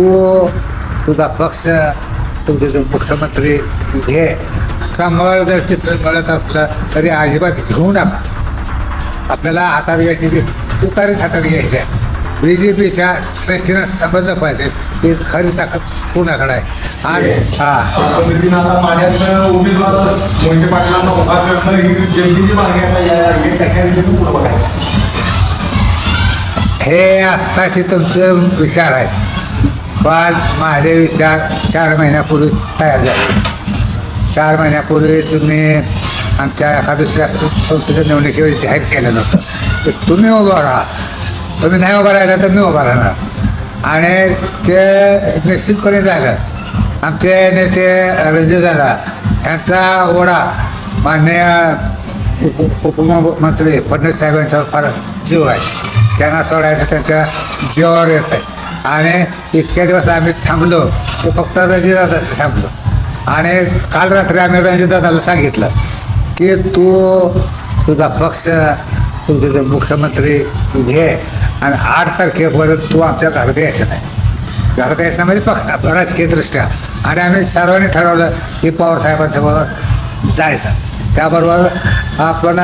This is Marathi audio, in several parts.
तू तुझा पक्ष तुमचे जे मुख्यमंत्री हे कमळ जर चित्र मिळत असलं तरी अजिबात घेऊ नका. आपल्याला हातात घ्यायची की तुतारीच हातात घ्यायची आहे. बी जे पीच्या श्रेष्ठीनं समजलं पाहिजे. की खरी ताकद कुणाकडे आहे? आणि हा उमेदवार मोहिते पाटलांना उभा करणं जनतेची मागणी आता या कशा रीतीने पुढं बघायचं? हे आत्ताचे तुमचं विचार आहेत पण महादेवी चार चार महिन्यापूर्वी तयार झाले. चार महिन्यापूर्वीच मी आमच्या एका दुसऱ्या संस्थेच्या निवडणुकीवर जाहीर केलं नव्हतं. की तुम्ही उभं राहा. तुम्ही नाही उभं राहिला तर मी उभा राहणार. आणि ते निश्चितपणे झालं. आमचे नेते रणजितदादा यांचा ओढा मान्य उप उपमुख्यमंत्री फडणवीस साहेबांच्यावर फार जीव आहे. त्यांना सोडायचं त्यांच्या जीवावर येत आहे आणि इतक्या दिवस आम्ही थांबलो. ते फक्त रणजितदादाशी थांबलो. आणि काल रात्री आम्ही रणजितदादाला सांगितलं की तू तुझा पक्ष तुमचे ते मुख्यमंत्री घे. आणि आठ तारखेपर्यंत तू आमच्या घरात यायचं नाही. घरात यायचं नाही म्हणजे पक्ष राजकीयदृष्ट्या. आणि आम्ही सर्वांनी ठरवलं की पवार बरोबर जायचं. त्याबरोबर आपण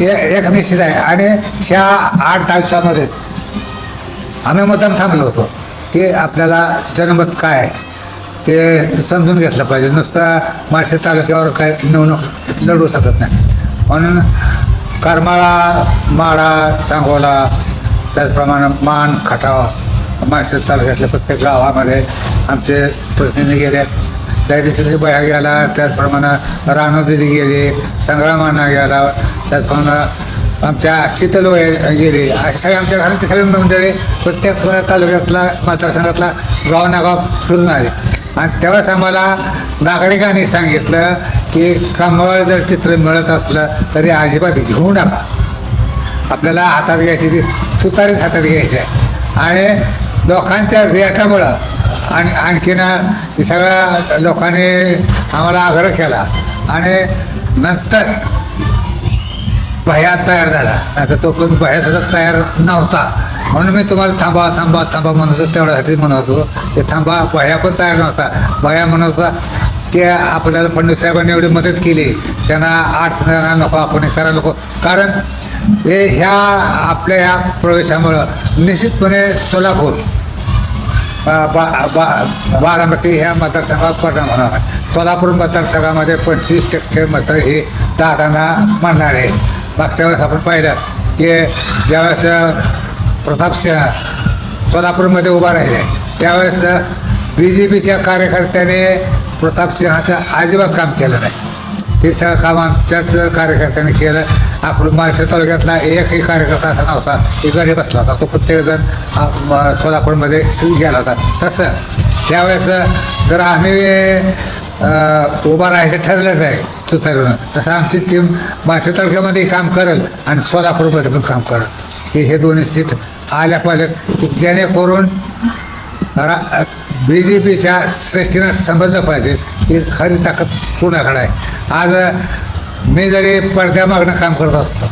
एक निश्चित आहे. आणि ह्या आठ दिवसामध्ये आम्ही मुद्दाम थांबलो होतो. की आपल्याला जनमत काय आहे ते समजून घेतलं पाहिजे. नुसतं माळशे तालुक्यावर काय निवडणूक लढू शकत नाही. म्हणून करमाळा माडा सांगोला त्याचप्रमाणे मान खटाव माळशे तालुक्यातल्या प्रत्येक गावामध्ये आमचे प्रतिनिधी गेले. दैरिशीची बया गेला त्याचप्रमाणे रानोदिदी गेली संग्रामाना गेला त्याचप्रमाणे आमच्या शीतल वय असे सगळे आमच्या घरात सगळे मंडळी प्रत्येक तालुक्यातला मतदारसंघातला गाव नागाव फिरून आले. आणि तेव्हाच आम्हाला नागरिकांनी सांगितलं की कमळ जर चित्र मिळत असलं तरी अजिबात घेऊ नका. आपल्याला हातात घ्यायची की तुतारीच हातात घ्यायची आहे. आणि लोकांच्या रेटामुळं आणि आणखीन सगळ्या लोकांनी आम्हाला आग्रह केला. आणि नंतर भया तयार झाला. आता तो पण भया सुद्धा तयार नव्हता. म्हणून मी तुम्हाला थांबा थांबा थांबा म्हणत होतो तेवढ्यासाठी म्हणत होतो. ते थांबा भया पण तयार नव्हता. भया म्हणत होता ते आपल्याला फडणवीस साहेबांनी एवढी मदत केली. त्यांना आठ जणांना नको आपण करायला नको. कारण हे ह्या आपल्या ह्या प्रवेशामुळं निश्चितपणे सोलापूर बा बा- बारामती ह्या मतदारसंघावर परिणाम होणार. सोलापूर मतदारसंघामध्ये पंचवीस टक्के मतं ही दादांना मानणार आहे. मागच्या वेळेस आपण पाहिलं की ज्यावेळेस प्रताप सिंह सोलापूरमध्ये उभा राहिले त्यावेळेस बी जे पीच्या कार्यकर्त्याने प्रताप सिंहाचं अजिबात काम केलं नाही. ते सगळं काम आमच्याच कार्यकर्त्याने केलं. आपण माणसे तालुक्यातला एकही कार्यकर्ता असा नव्हता. की घरी बसला होता. तो प्रत्येकजण सोलापूरमध्ये गेला होता. तसं त्यावेळेस जर आम्ही उभा राहायचं ठरलंच आहे ठरवणं तसं आमची टीम माळशे तालुक्यामध्ये काम करेल आणि सोलापूरमध्ये पण काम करेल. की हे दोन्ही सीट आल्या पाहिजेत की जेणेकरून रा बी जे पीच्या श्रेष्ठीनं समजलं पाहिजे. की खरी ताकद कुणाकडे आहे. आज मी जरी पडद्यामागणं काम करत असतो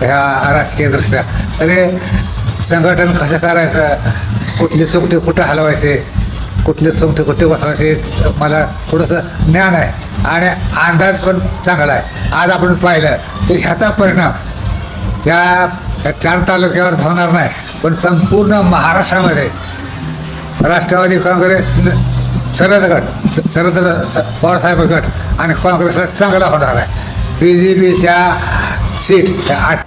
ह्या राजकीय दृष्ट्या तरी संघटन कसं करायचं? कुठली सुकटी कुठं हलवायचे? कुठले सुकटी कुठे बसवायचे मला थोडंसं ज्ञान आहे आणि अंदाज पण चांगला आहे. आज आपण पाहिलं तर ह्याचा परिणाम या चार तालुक्यावर होणार नाही पण संपूर्ण महाराष्ट्रामध्ये राष्ट्रवादी काँग्रेस शरद गट शरद स- पवारसाहेब गट आणि काँग्रेसला चांगला होणार आहे. बी जे पीच्या सीट ह्या आठ